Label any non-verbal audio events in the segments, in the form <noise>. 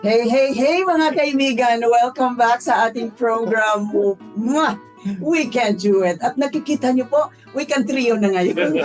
Hey, hey, hey mga kaibigan! Welcome back sa ating program. Mwah! We can do it. At nakikita niyo po, we can trio na ngayon.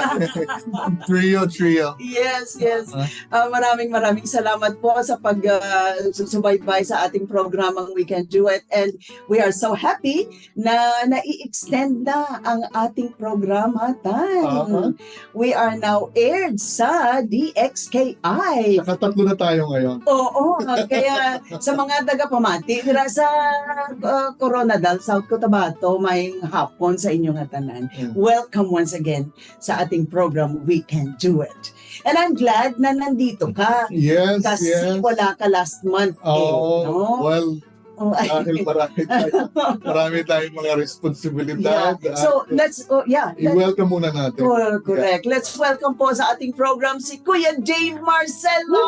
<laughs> Trio, trio. yes, yes. Uh, maraming maraming salamat po sa pag uh, susubaybay sa ating programang We Can Do It. And we are so happy na nai-extend na ang ating programa. Tan. Uh-huh. We are now aired sa DXKI. Nakatatlo na tayo ngayon. Oo, kaya sa mga taga-pamati, sa uh, Coronadal, South Cotabato, may hapon sa inyong hatanan. Mm. Welcome once again sa ating program, We Can Do It. And I'm glad na nandito ka. Yes, Kasi yes. wala ka last month eh. Oo, no? well, Oh, dahil marami <laughs> tayo, marami tayong mga responsibilidad. yeah. So, let's, oh, yeah. let's- i-welcome muna natin. Cor- Correct. Let's welcome po sa ating program si Kuya Dave Marcelo.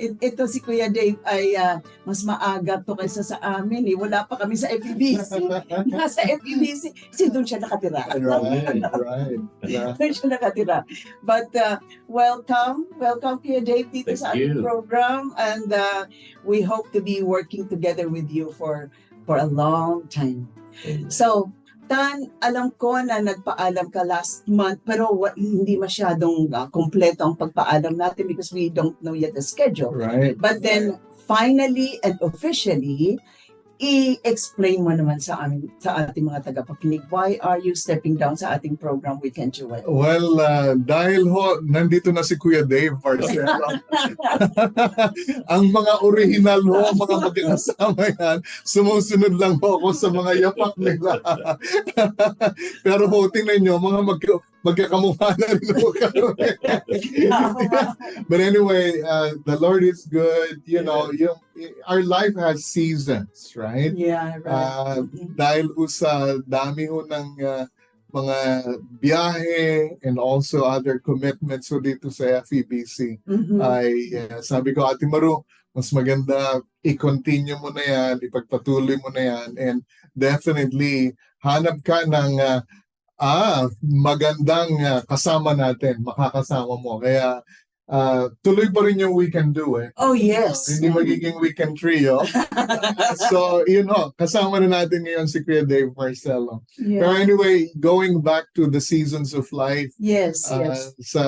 I- Ito si Kuya Dave ay ah, mas maaga to kaysa sa amin. Eh. Wala pa kami sa FEBC. <laughs> Nasa FEBC. Kasi doon siya nakatira. Right, right. Yeah. doon siya nakatira. But uh, welcome. Welcome Kuya Dave dito Thank sa ating program. And uh, we hope to be working together with you for for a long time. So, Tan, alam ko na nagpaalam ka last month pero hindi masyadong uh, kompleto ang pagpaalam natin because we don't know yet the schedule. Right. But then, finally and officially, i-explain mo naman sa amin, sa ating mga tagapakinig, why are you stepping down sa ating program We Can Do It? Well, uh, dahil ho, nandito na si Kuya Dave Marcelo. <laughs> ang mga original ho, mga magkakasama yan, sumusunod lang ho ako sa mga yapak nila. <laughs> Pero ho, tingnan nyo, mga mag magkakamukha na rin kami. <laughs> <laughs> But anyway, uh, the Lord is good. You know, yung, our life has seasons, right? yeah, right. Uh, dahil ho sa dami ho ng uh, mga biyahe and also other commitments ho dito sa FEBC Mhm. ay uh, sabi ko Ate Maru mas maganda i-continue mo na yan ipagpatuloy mo na yan and definitely hanap ka ng uh, ah magandang uh, kasama natin makakasama mo kaya uh, tuloy pa rin yung we can do eh oh, yes. hindi magiging weekend trio <laughs> so, you know, kasama na natin ngayon si Kuya Dave Marcelo. Pero Yeah. anyway, going back to the seasons of life, Yes, uh, yes. sa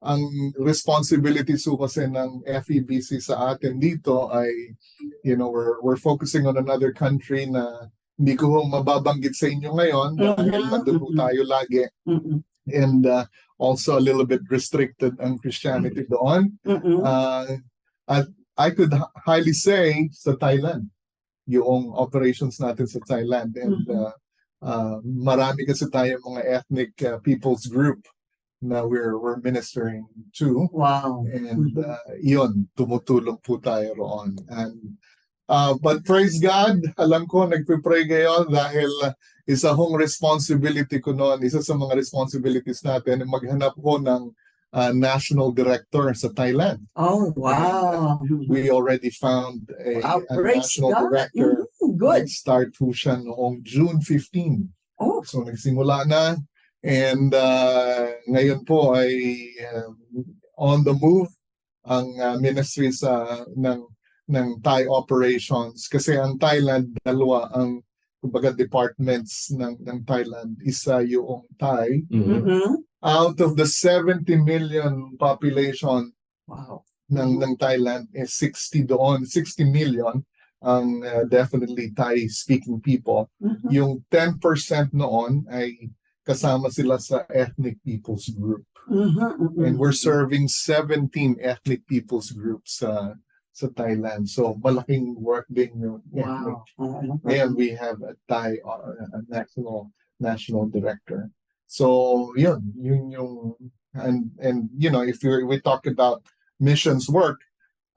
ang responsibilities po kasi ng FEBC sa atin dito ay, you know, we're, we're focusing on another country na hindi ko mababanggit sa inyo ngayon dahil Mhm. nandun po tayo lagi Mm-mm. and uh, also a little bit restricted ang Christianity doon. Mm-mm. Uh, at I could highly say sa Thailand, yung operations natin sa Thailand. And uh, uh, marami kasi tayo mga ethnic uh, people's group na we're, we're ministering to. wow. And uh, yun, tumutulong po tayo roon. And uh, but praise God, alam ko nagpe-pray kayo dahil isa hong responsibility ko noon, isa sa mga responsibilities natin, maghanap ko ng uh, national director sa Thailand. Oh, wow. We already found a, Wow, a national God. director. Mm, good. Nag-start po siya noong June 15. Oh, So nagsimula na and uh, ngayon po ay um, on the move ang uh, ministry sa ng ng Thai operations kasi ang Thailand dalawa ang kumbaga departments ng ng Thailand isa yung Thai Mhm. mhm. out of the 70 million population Wow. ng ng Thailand is 60 doon 60 million ang uh, definitely Thai speaking people Mhm. yung 10% noon ay kasama sila sa ethnic peoples group. Mhm, mhm. And we're serving 17 ethnic peoples groups sa sa Thailand. So malaking work din ethnic. Wow. Oo. And we have a Thai uh, a national national director. So yun, yun yung and and you know if you we talk about missions work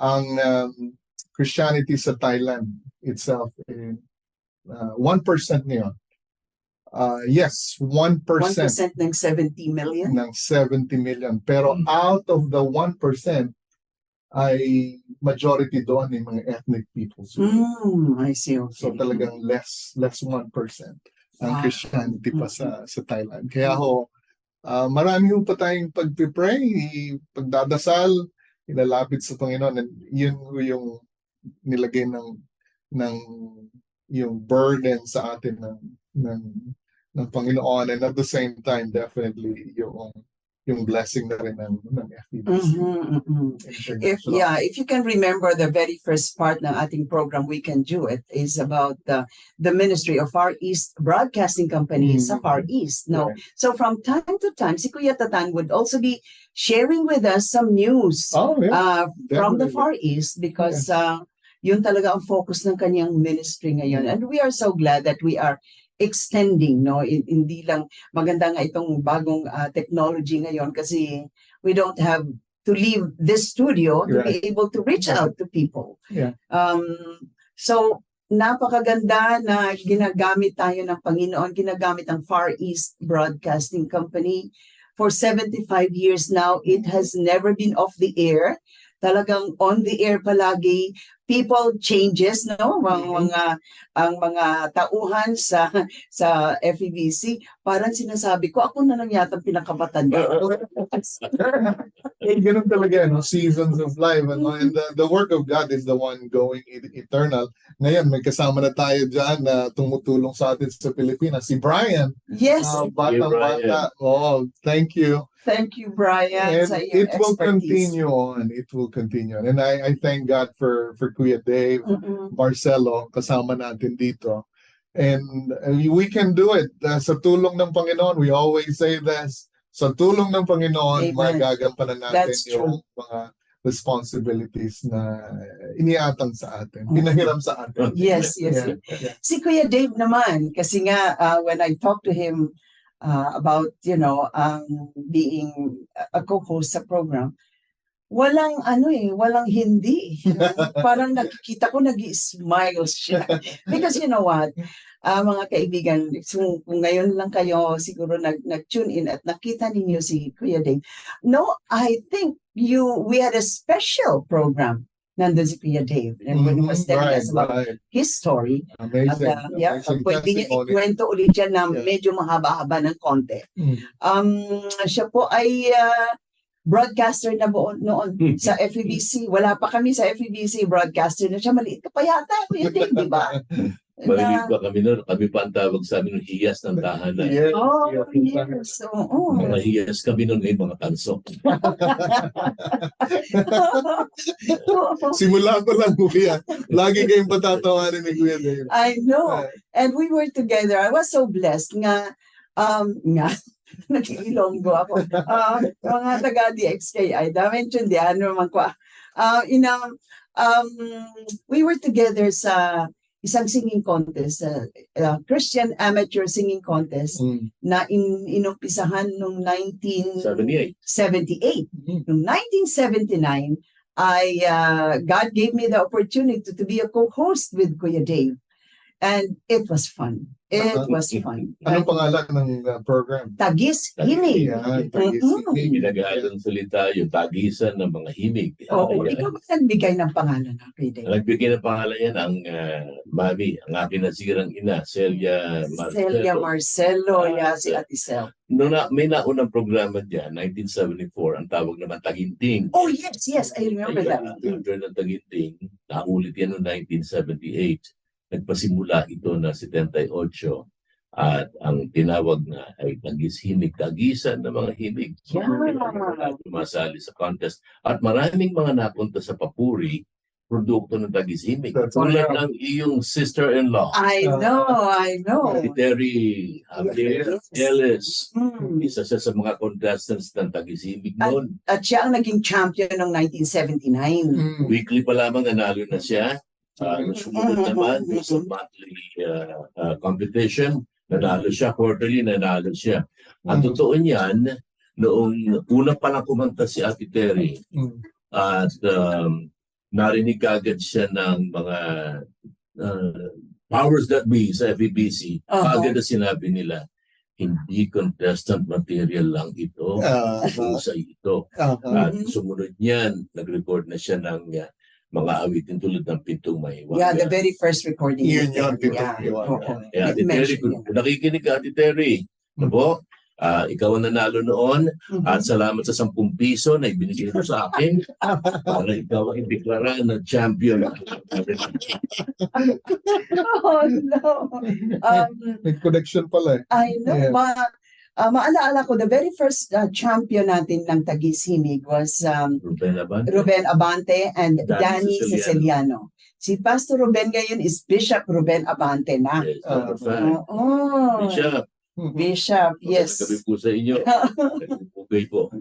ang um, Christianity sa Thailand itself, eh, uh, 1% ngayon. Uh, yes, 1% 1% ng 70 million. ng 70 million. Pero Mm. out of the 1%, ay majority doon yung mga ethnic peoples. Mm, I see. Okay. So talagang less less 1% ang Wow. Christianity pa sa sa Thailand. Kaya ho ah, marami ho pa tayong pagpipray, pagdadasal, ilalapit sa Panginoon. And yun ho yung nilagay ng ng yung burden sa atin ng ng ng Panginoon and at the same time definitely yung yung blessing na rin ng, ng FEBC. Mhm, mhm. If yeah, if you can remember the very first part ng ating program, we can do it is about the the Ministry of Far East Broadcasting Company sa Mhm. Far East. No, Right. so from time to time, si Kuya Tatan would also be sharing with us some news Oh, yeah. uh, from the. Far East because uh, yun talaga ang focus ng kanyang ministry ngayon. And we are so glad that we are extending, no? Hin- Hindi lang maganda nga itong bagong uh, technology ngayon kasi we don't have to leave this studio to be able to reach Right. out to people. Yeah. Um, so, napakaganda na ginagamit tayo ng Panginoon, ginagamit ang Far East Broadcasting Company. For 75 years now, it has never been off the air. Talagang on the air palagi. People changes, no? Ang Mhm. mga ang mga tauhan sa sa FEBC, parang sinasabi ko, ako na lang yata ang pinakamatanda. <laughs> Eh, ganun talaga, no? Seasons of life. Ano? And the, the work of God is the one going e- eternal. Ngayon, may kasama na tayo dyan na tumutulong sa atin sa Pilipinas. Si Brian. yes, Uh, batang bata. Oh, thank you. Thank you, Brian, And sa iyong it will expertise. continue on. It will continue on. And I, I thank God for, for Kuya Dave, Mm-mm. Marcelo, kasama natin dito. And uh, we can do it. Uh, sa tulong ng Panginoon, we always say this. Sa tulong ng Panginoon, Amen. magagampanan natin That's yung mga responsibilities na iniatang sa atin, pinahiram sa atin. Yes, yes. Yeah, <laughs> yeah. Si Kuya Dave naman, kasi nga uh, when I talked to him uh, about, you know, um, being a co-host sa program, walang ano eh, walang hindi. <laughs> Parang nakikita ko nag-smile siya. <laughs> Because you know what, ah, mga kaibigan, so, kung ngayon lang kayo siguro nag, nag-tune in at nakita ninyo si Kuya Dave. No, I think you, we had a special program nandun si Kuya Dave. And when he was Mhm, telling right, us about right. his story, at Amazing. uh, yeah, amazing pwede niya ikwento ulit yan na Yeah. medyo mahaba-haba ng konti. Mm. Um, siya po ay ah, broadcaster na buo noon Hmm. sa FEBC. Wala pa kami sa FEBC, broadcaster na siya. Maliit ka pa yata, Kuya Dave, di ba? <laughs> Na- pa kami noon. Kami pa ang tawag sa amin ng hiyas ng tahanan. Yes, Oh, yes. yes. Oo. Mga hiyas kami noon may mga tanso. <laughs> Simula ko lang, Kuya. Lagi kayong patatawarin ni Kuya Dave. I know. Uh, And we were together. I was so blessed nga, um, nga, <laughs> nag-ilonggo ako. Ah, mga taga-DXKI, dami intindihan naman ko. Ah, inang, um, we were together sa isang singing contest, uh, uh, Christian Amateur Singing Contest mm. na in, inumpisahan noong 1978. 78. Noong 1979, I, uh, God gave me the opportunity to be a co-host with Kuya Dave. And it was fun. It Uh-huh. was fun. Anong pangalan ng uh, program? Tagis, hilig. Yan, Mm-mm. tagising. Ginagalang salita yung tagisan ng mga himig. Oo, Kaya, ikaw ba nagbigay ng pangalan na kay Dave? Nagbigay ng pangalan yan ang ah, mami, ang aking nasirang ina, Celia Celia Marcelo. Marcelo, yeah, si Ate Cel. Noong na, may naunang programa dyan, 1974, ang tawag naman Taginting. Oh, yes, yes, I remember that. Ay, After ng Taginting, naulit yan noong 1978. Nagpasimula ito na 78 at ang tinawag na ay tagishimig, tagisan ng mga himig. Yeah. Sumasali sa contest. At maraming mga napunta sa papuri, produkto ng tagishimig. That's Tulad ng iyong sister-in-law, I know, I know. si Terry Javier Yes. Ellis. Hmm. Isa siya sa mga contestants ng tagishimig At- noon. At siya ang naging champion ng 1979. Mm. Weekly pa lamang nanalo na siya. Mhm. sumunod naman yung sa monthly uh, uh, competition, nanalo siya. Quarterly, nanalo siya. Ang totoo niyan, noong una pa lang kumanta si Ate Terry, Mm. at um, narinig agad siya ng mga uh, powers that be sa FEBC. Aha. Agad na sinabi nila, hindi contestant material lang ito. Ah, Husay ito. ah. At sumunod niyan, nag-record na siya ng uh, mga awitin tulad ng Pintong Mahiwaga. Yeah, the very first recording. Yun yun, Pintong Yeah, Mahiwaga. oo. Eh, Ate Terry, kung nakikinig ka, Ate Terry, ano po? Ah, ikaw ang nanalo noon Mhm. at salamat sa 10 piso na ibinigay mo sa akin para ikaw ang deklara na champion. <laughs> Oh, no. Um, May connection pala eh. I know, Yeah. ma, ah, maalaala ko, the very first ah, champion natin ng Tagisimig was um, Ruben Laban? Ruben Abante and Danny Danny Siciliano. Siciliano. Si Pastor Ruben ngayon is Bishop Ruben Abante na. Yes, number five. Oo. Bishop, Bishop, yes. Gabi po sa inyo. <laughs> Okay po.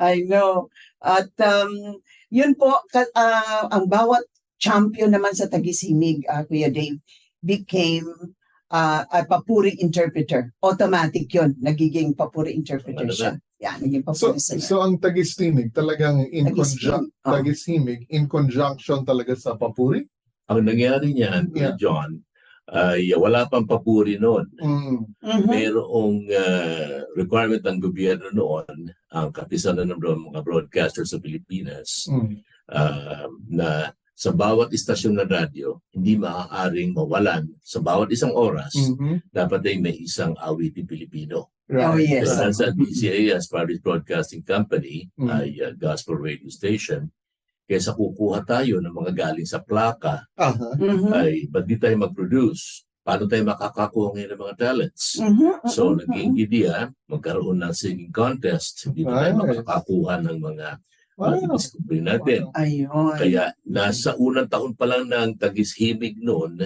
I know. At um, yun po, ka- ah, ang bawat champion naman sa Tagisimig, ah, Kuya Dave, became ah, a papuri interpreter. Automatic yun. Nagiging papuri interpreter Ano siya. Yeah, naging So, papuri siya. so ang tagistimig talagang in conjunction, Tagisimig. Oh. in conjunction talaga sa papuri? Ang nangyari niyan, Yeah. John, ay wala pang papuri noon. Mm. Mhm. Mayroong ah, requirement ng gobyerno noon, ang kapisanan ng mga broadcaster sa Pilipinas, Mm. ah, na sa bawat istasyon ng radyo, hindi maaaring mawalan sa bawat isang oras, Mhm. dapat ay may isang awitin Pilipino. Oh, Right. yes. Dahil sa DCA as Paris Broadcasting Company Mm. ay uh, gospel radio station. Kaysa kukuha tayo ng mga galing sa plaka, Aha. Mhm. ay ba't di tayo mag-produce? Paano tayo makakakuha ngayon ng mga talents? Mhm, So, mhm, naging idea, magkaroon ng singing contest. Hindi na tayo makakakuha ng mga Wow. discovery natin. Ayun. Kaya nasa unang taon pa lang ng tagishimig noon,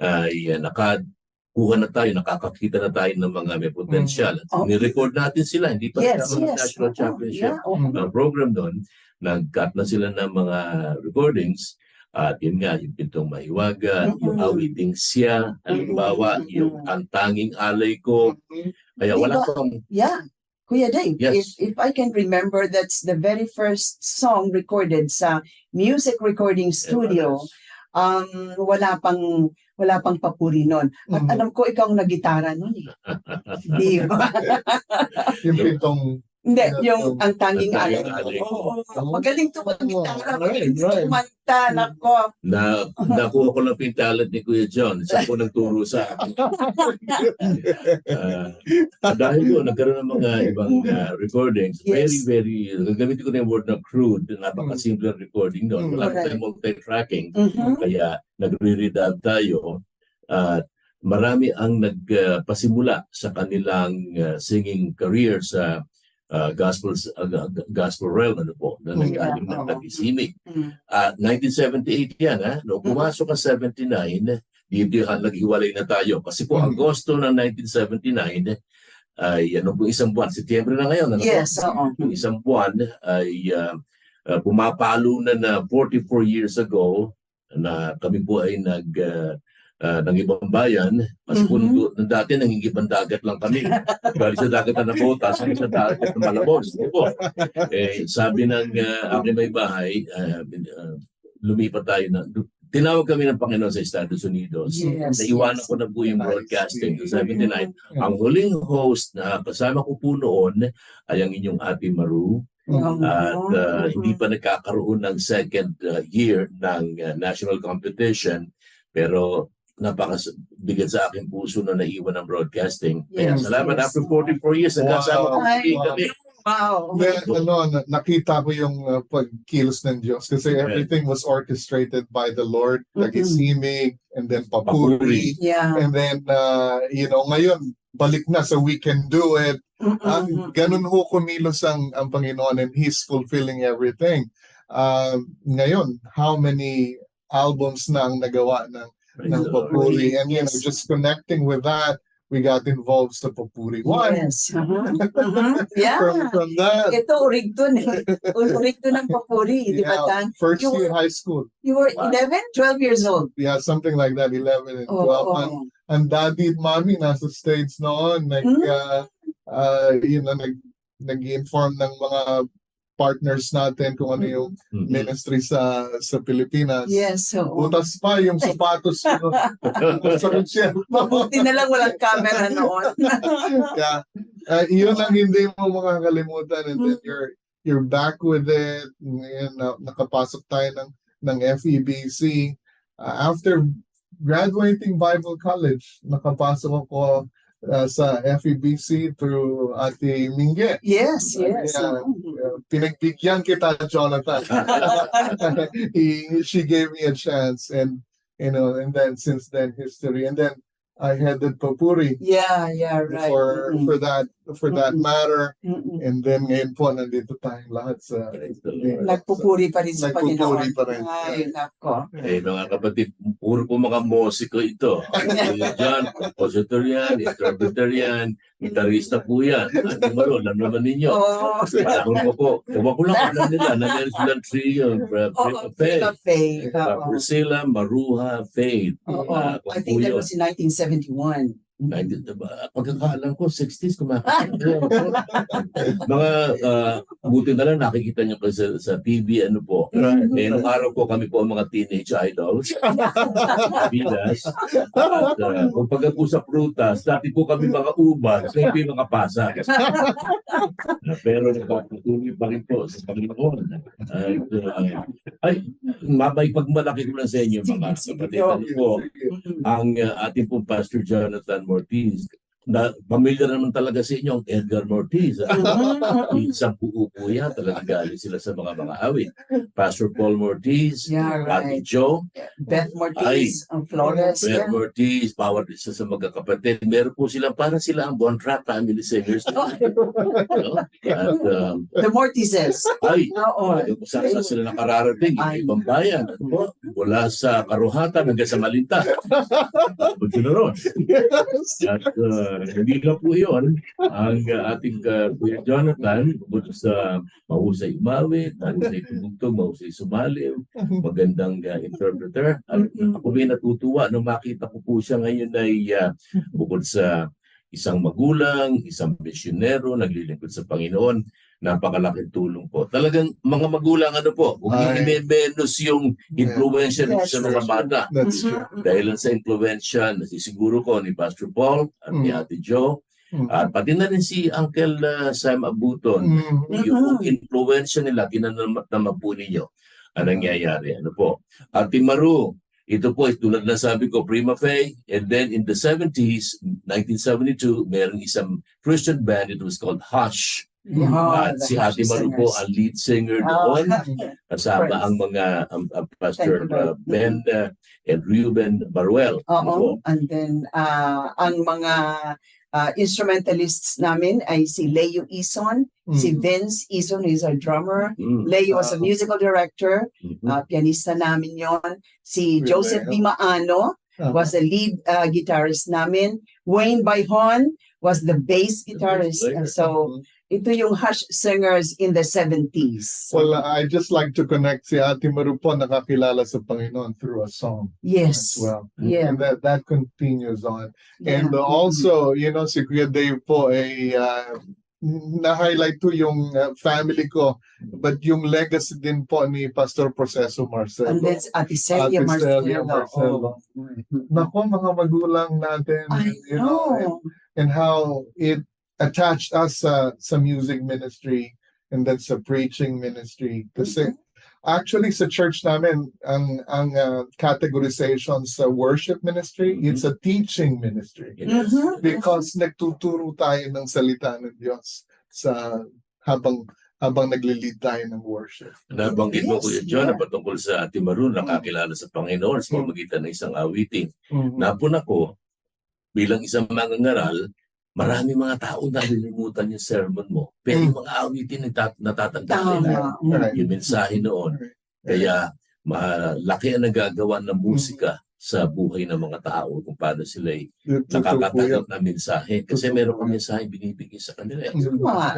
ay uh, nakakuha na tayo, nakakakita na tayo ng mga may potensyal. Oh. Ni-record natin sila, hindi pa Yes, yes. national Oo, championship. yeah, oo. Ang program doon, nag-cut na sila ng mga recordings. At yun nga, yung Pintong Mahiwaga, Mm-mm. yung Awiting Siya, halimbawa, Mm-mm. yung Ang Tanging Alay Ko. Kaya wala Diba? pang Yeah. Kuya Dave, Yes. if, if I can remember, that's the very first song recorded sa music recording studio. Um, wala pang wala pang papuri nun. At Mhm. alam ko ikaw ang nagitara nun eh. <laughs> Di ba? Yung pitong Hindi, yung um, ang tanging Ang alay. Tanging Alay. Oo, oo. magaling to mag-gitara. Magaling to right. kumanta. Nako. na nakuha ko lang po yung talent ni Kuya John. Siya po nagturo sa akin. <laughs> Ah, dahil doon, nagkaroon ng mga ibang ah, recordings. Very, Yes. very, gagamitin ko na yung word na crude. Napaka-simple ang recording doon. Wala Correct. tayong multi-tracking. Mhm. Kaya nagre-redub tayo. At marami ang nagpasimula sa kanilang ah, singing career sa ah, gospel ah, gospel realm ano po na Mm, nag-alim yeah, ng oo. tagisimik. Mm. At 1978 yan ha. Noong Mhm. pumasok ka 79, dito yung naghiwalay na tayo. Kasi po. Agosto ng 1979 ay ano po isang buwan, Setyembre na ngayon. Ano? Yes, oo. Yung isang buwan ay uh, uh, pumapalo na na 44 years ago na kami po ay nag uh, uh, ng ibang bayan. Kasi po Mhm. nung dati nangingibang dagat lang kami. <laughs> Galing sa dagat na nabotas, sa dagat na po. Eh, sabi ng uh, aking may bahay, uh, uh, lumipat tayo na, tinawag kami ng Panginoon sa Estados Unidos. Yes, Naiwanan yes. ko na po yung broadcasting to 79. Yeah. Ang huling host na kasama ko po noon ay ang inyong Ate Maru Mhm. at uh, hindi pa nagkakaroon ng second uh, year ng uh, national competition pero napakabigat sa aking puso na naiwan ng broadcasting. Kaya Yes, salamat yes. after 44 years nagkasama Wow. ko muli Wow. kami. Wow. Then, ano, na- nakita ko yung uh, pagkilos ng Diyos kasi everything was orchestrated by the Lord, Mhm. tagisimig, and then Papuri. papuri, Yeah. and then, uh, you know, ngayon, balik na sa We Can Do It. Ah, Mhm. ganun ho kumilos ang, ang Panginoon and He's fulfilling everything. Uh, ngayon, how many albums na ang nagawa ng, ng papuri? And, you know, just connecting with that, we got involved sa papuri. One, Yes. Mhm. <laughs> Mhm. Yeah. from, from that, Ito, urigton eh. <laughs> Urigton ng papuri, di ba, Yeah, Tan? first You- year high school. You were Wow. 11, 12 years old. Yeah, something like that, 11 and Oo. 12. And, and daddy at mommy nasa States noon. Nag, Hmm. uh, uh, you know, nag, nag-inform ng mga partners natin kung ano yung Mhm. ministry sa sa Pilipinas. Yes, oo. Butas pa yung sapatos ko sa concierto. Mabuti na lang walang camera noon. <laughs> Kaya, uh, yun ang hindi mo makakalimutan and then Mm. you're you're back with it. Ngayon, na, nakapasok tayo ng, ng FEBC. Uh, after graduating Bible College, nakapasok ako uh, sa FEBC through Ate Mingge. yes, yes. Oo. Uh, pinagbigyan kita, Jonathan. <laughs> <laughs> he, she gave me a chance and, you know, and then since then history. And then I headed Papuri Yeah, yeah, right. for Mm-mm. for that for that Mm-mm. matter Mm-mm. and then ngayon po nandito tayong lahat sa. Nagpupuri pa rin sa Nagpupuri Panginoon. pa rin. Ay, nako. Eh, mga kapatid, puro po mga musiko ito. John, compositor yan, interpreter yan, gitarista po yan. <laughs> Ano ba ro, alam naman ninyo. Oo. Alam ko po, ewan ko lang <laughs> alam nila, nangyari silang trio, Pra- Oo, Frida Faye. Oo. Priscilla, Maruha, Faith. Oo. Ah, I think that Kuya. was in 1971. 90? Pagkakaalam ko, 60s kumakanta. <laughs> mga uh, buti na lang nakikita nyo kasi sa, sa TV, ano po. Eh, nung araw po kami po ang mga teenage idols. <laughs> Pilas. At uh, kung pagka po sa prutas, dati po kami mga ubas, na hindi makapasa. Pero nakatuloy pa rin po sa Panginoon. At, uh, ay, mabay pagmalaki ko lang sa inyo mga kapatid. Ano po, ang uh, ating pong Pastor Jonathan Mortiz. Na, pamilya naman talaga sa inyo ang Edgar Mortiz. ah. Mm-mm. <laughs> Isang buo po yan. Talagang galing sila sa mga mga awit. Pastor Paul Mortiz, Yeah, Ate right. Joe, Beth Mortiz, ang Flores. Beth Yeah. Mortiz, Power isa sa magkakapatid. Meron po sila, para sila ang Bontra Family Singers. no? <laughs> At um, The Mortizes. ay, Oo. kung saan saan sila nakararating, Ay. ibang bayan. Ano po? Mula sa Karuhatan hanggang sa Malinta. <laughs> Na ron. At uh, hindi lang po yun, ang uh, ating uh, Kuya Jonathan, bukod sa mahusay umawit, mahusay tumugtog, mahusay sumaliw, magandang uh, interpreter. At ako may natutuwa nung makita ko po siya ngayon ay uh, bukod sa isang magulang, isang misyonero, naglilingkod sa Panginoon, napakalaking tulong po. Talagang mga magulang ano po, kung Ay. i-menos yung influensya Yes, sa mga bata. That's true. Mhm. Dahil sa influensya, nasisiguro ko ni Pastor Paul at ni Mm. Ate Joe, Mm. at pati na rin si Uncle uh, Sam Abuton, Mm. yung influensya nila, ginanamat naman po ninyo ang nangyayari. Ano po? Ate Maru, ito po, tulad na sabi ko, Prima Faye, and then in the 70s, 1972, meron isang Christian band, it was called Hush. Yeah, at the si Ate Hush Maru po Singers. ang lead singer Oh. doon. Kasama ang mga um, uh, Pastor uh, Ben uh, and Ruben Baruel. Ano? Oo. And then, ah, ang mga ah, instrumentalists namin ay si Leo Ison, Mm. si Vince Ison, is our drummer. Mm. Leo was a Ah. musical director, Mhm. ah, pianista namin yon. Si Really? Joseph Dimaano Ah. was the lead ah, guitarist namin. Wayne Bayhon was the bass guitarist. player. And so, ito yung Hush Singers in the 70s. Well, I just like to connect si Ate Maru po nakakilala sa Panginoon through a song yes. as well. Yeah. And that that continues on. yeah. And also, you know, si Kuya Dave po ay uh, na-highlight ko yung uh, family ko, but yung legacy din po ni Pastor Proceso Marcelo. And then Ate Celia Ate Celia Marcelo. Marcelo. Oh. Nako, mga magulang natin, I you know, and, know. and how it attached us sa, sa music ministry and then sa preaching ministry. Kasi actually sa church namin, ang, ang uh, categorization sa worship ministry, Mhm. it's a teaching ministry. Mhm. Because nagtuturo tayo ng salita ng Diyos sa habang habang nagli-lead tayo ng worship. Nabanggit mo, Yes, Kuya John, yeah. na patungkol sa Ate Maru, nakakilala sa Panginoon sa pamagitan ng isang awiting. Mhm. Napuna ko, bilang isang mangangaral, marami mga tao na nalilimutan yung sermon mo. Pero yung mga awitin natat- natatandaan nila Tama. Mm. Yung mensahe noon. Kaya malaki ang nagagawa ng musika sa buhay ng mga tao kung paano sila nakakatanggap ng mensahe. Kasi meron kang mensahe binibigay sa kanila. eh. Tama.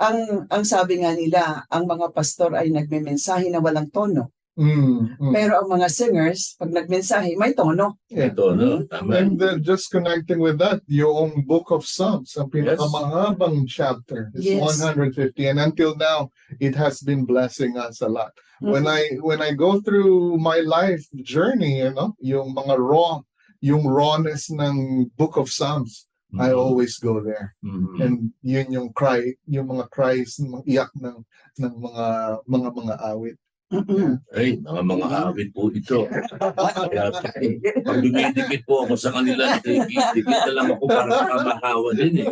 Ang ang sabi nga nila, ang mga pastor ay nagmemensahe na walang tono. Mm, mm. Pero ang mga singers, pag nagmensahe, may tono. Yeah. Ito, no? Tama. And uh, just connecting with that, yung Book of Psalms, ang pinakamahabang chapter is Yes. 150 and until now it has been blessing us a lot. When Mm. I when I go through my life journey, you know, yung mga raw, yung rawness ng Book of Psalms, I Mhm. always go there. Mhm. And yun yung cry, yung mga cries, mga iyak ng ng mga mga mga awit. Mm-mm. Ay, mga mga awit po ito. <laughs> Kaya pag dumidikit po ako sa kanila, dikit na lang ako para kamahawa din eh.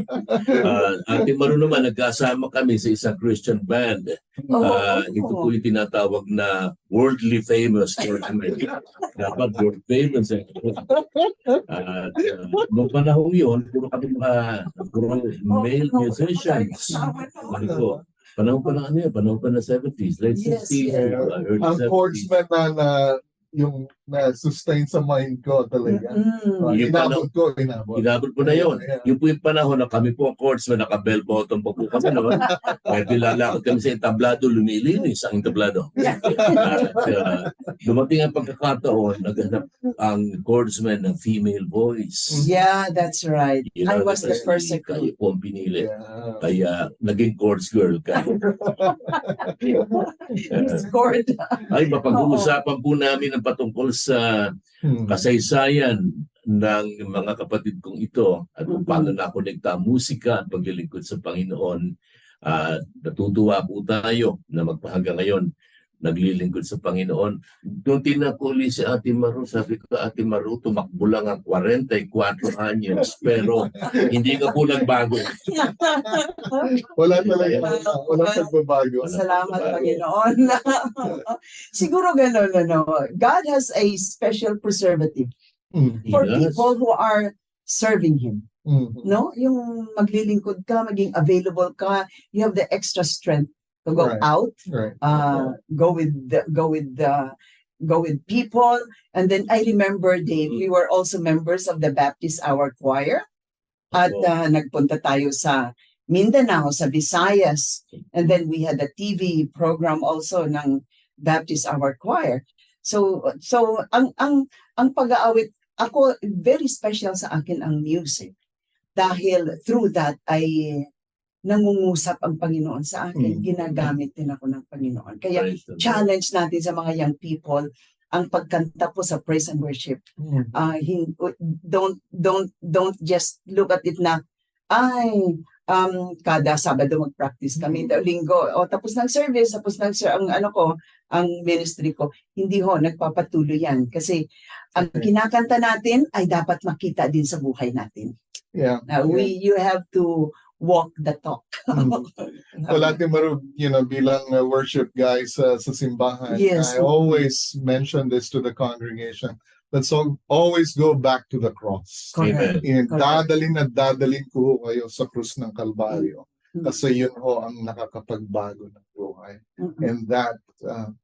Uh, Ate Maru naman, nagkasama kami sa isang Christian band. Ah, ito po yung tinatawag na worldly famous tournament. Dapat world famous eh. At uh, noong panahon yun, puro kami mga male musicians. Ano po? Panahon pa na ano yun, panahon pa na 70s, late Yes, 60s, yeah. uh, Ang 70s. chordsman na, na yung na sustain sa mind ko talaga. Mm-mm. Uh, Yung inabot ko, inabot. Inabot po na yun. Yeah. Yung po yung panahon na kami po ang courts na naka-bell bottom pa po kami noon. <laughs> Kahit nilalakad kami sa entablado, lumilinis ang entablado. <laughs> At uh, dumating ang pagkakataon, naghanap ang chordsman ng female voice. Yeah, that's right. Yun I ang was the first to Kayo po ang pinili. Yeah. Kaya naging chords girl ka. <laughs> scored. Ay, mapag-uusapan po namin ang patungkol sa Hmm. kasaysayan ng mga kapatid kong ito at kung paano nakonekta ang musika at paglilingkod sa Panginoon. At natutuwa po tayo na magpahaga ngayon naglilingkod sa Panginoon. Nung tinakuli si Ate Maru, sabi ko, Ate Maru, tumakbo lang ang 44 anyos, pero hindi ka po nagbago. <laughs> Wala talaga. Wala pagbabago. Salamat, Panginoon. <laughs> Siguro ganun, ano. God has a special preservative Hmm. for Yes. people who are serving Him. Hmm. No? Yung maglilingkod ka, maging available ka, you have the extra strength to go Right. out, Right. uh, go with the, go with the, go with people. And then I remember, Dave, we were also members of the Baptist Hour Choir. At uh, nagpunta tayo sa Mindanao, sa Visayas. And then we had a TV program also ng Baptist Hour Choir. So so ang ang ang pag-aawit ako very special sa akin ang music. Dahil through that ay nangungusap ang Panginoon sa akin. Mm. Ginagamit din ako ng Panginoon. Kaya challenge natin sa mga young people ang pagkanta po sa praise and worship Hmm. uh, don't don't don't just look at it na ay um kada Sabado mag-practice kami mm linggo o tapos ng service tapos ng ser- ang ano ko ang ministry ko hindi ho nagpapatuloy yan kasi ang Okay. kinakanta natin ay dapat makita din sa buhay natin Yeah. Now, we you have to walk the talk Hmm. <laughs> Well, Ate Maru, you know, bilang uh, worship guy sa, sa simbahan, Yes. I always mention this to the congregation. Let's all, always go back to the cross. Correct. Correct. dadalin at dadalin ko kayo sa krus ng Kalbaryo. Mm. Kasi yun ho ang nakakapagbago ng buhay. Mm-mm. And that, uh,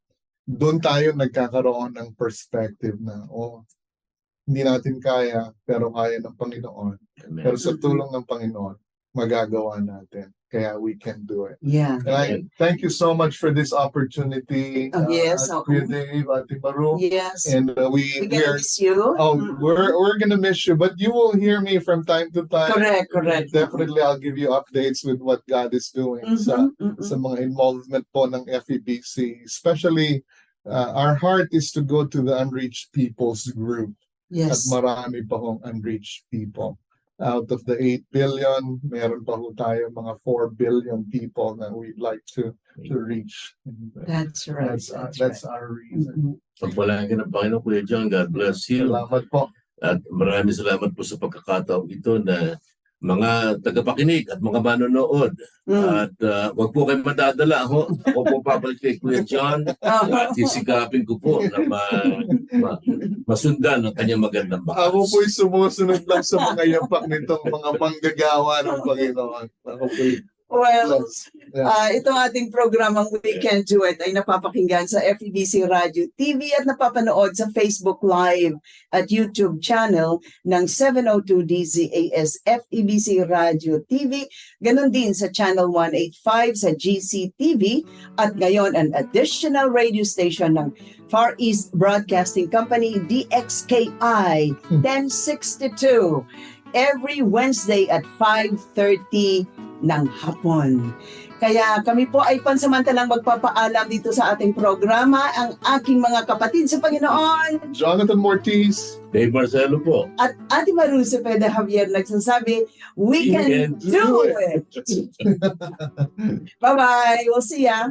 doon tayo nagkakaroon ng perspective na, oh, hindi natin kaya, pero kaya ng Panginoon. Amen. Pero sa tulong ng Panginoon, magagawa natin. Kaya we can do it. yeah And I thank you so much for this opportunity. Oh, yes, uh, oo. Kuya Dave, Ate Maru. yes And uh, we, we we gonna are, miss you oh, Mm. we're, we're gonna miss you, but you will hear me from time to time. correct correct Definitely, I'll give you updates with what God is doing sa, Mhm, mhm. sa mga involvement po ng FEBC. Especially, uh, our heart is to go to the unreached people's group. Yes. At marami pa hong unreached people. Out of the 8 billion, meron pa ho tayo mga 4 billion people that we'd like to to reach. And, that's right That's, that's, that's right. our reason. Mhm. Pagpalagin ng Panginoon, Kuya John, God bless you. Salamat po. At maraming salamat po sa pagkakataon ito na mga tagapakinig at mga manonood. Mm. At uh, wag po kayo madadala ho. Ako po papalik kay Kuya John at sisikapin ko po na ma, ma, masundan ang kanyang magandang Ako bakas. po'y sumusunod lang sa mga yapak nitong mga manggagawa ng Panginoon. Ako po'y Well, blessed. Ah, itong ating programang We Can Do It ay napapakinggan sa FEBC Radio TV at napapanood sa Facebook Live at YouTube channel ng 702 DZAS FEBC Radio TV. Ganon din sa Channel 185 sa GCTV at ngayon an additional radio station ng Far East Broadcasting Company DXKI 1062 every Wednesday at 5.30 ng hapon. Kaya kami po ay pansamantalang magpapaalam dito sa ating programa ang aking mga kapatid sa Panginoon Jonathan Mortiz. Dave Marcelo po. at Ate Maru Cepeda Javier nagsasabi, we We can, can do do it! <laughs> Bye-bye! We'll see ya!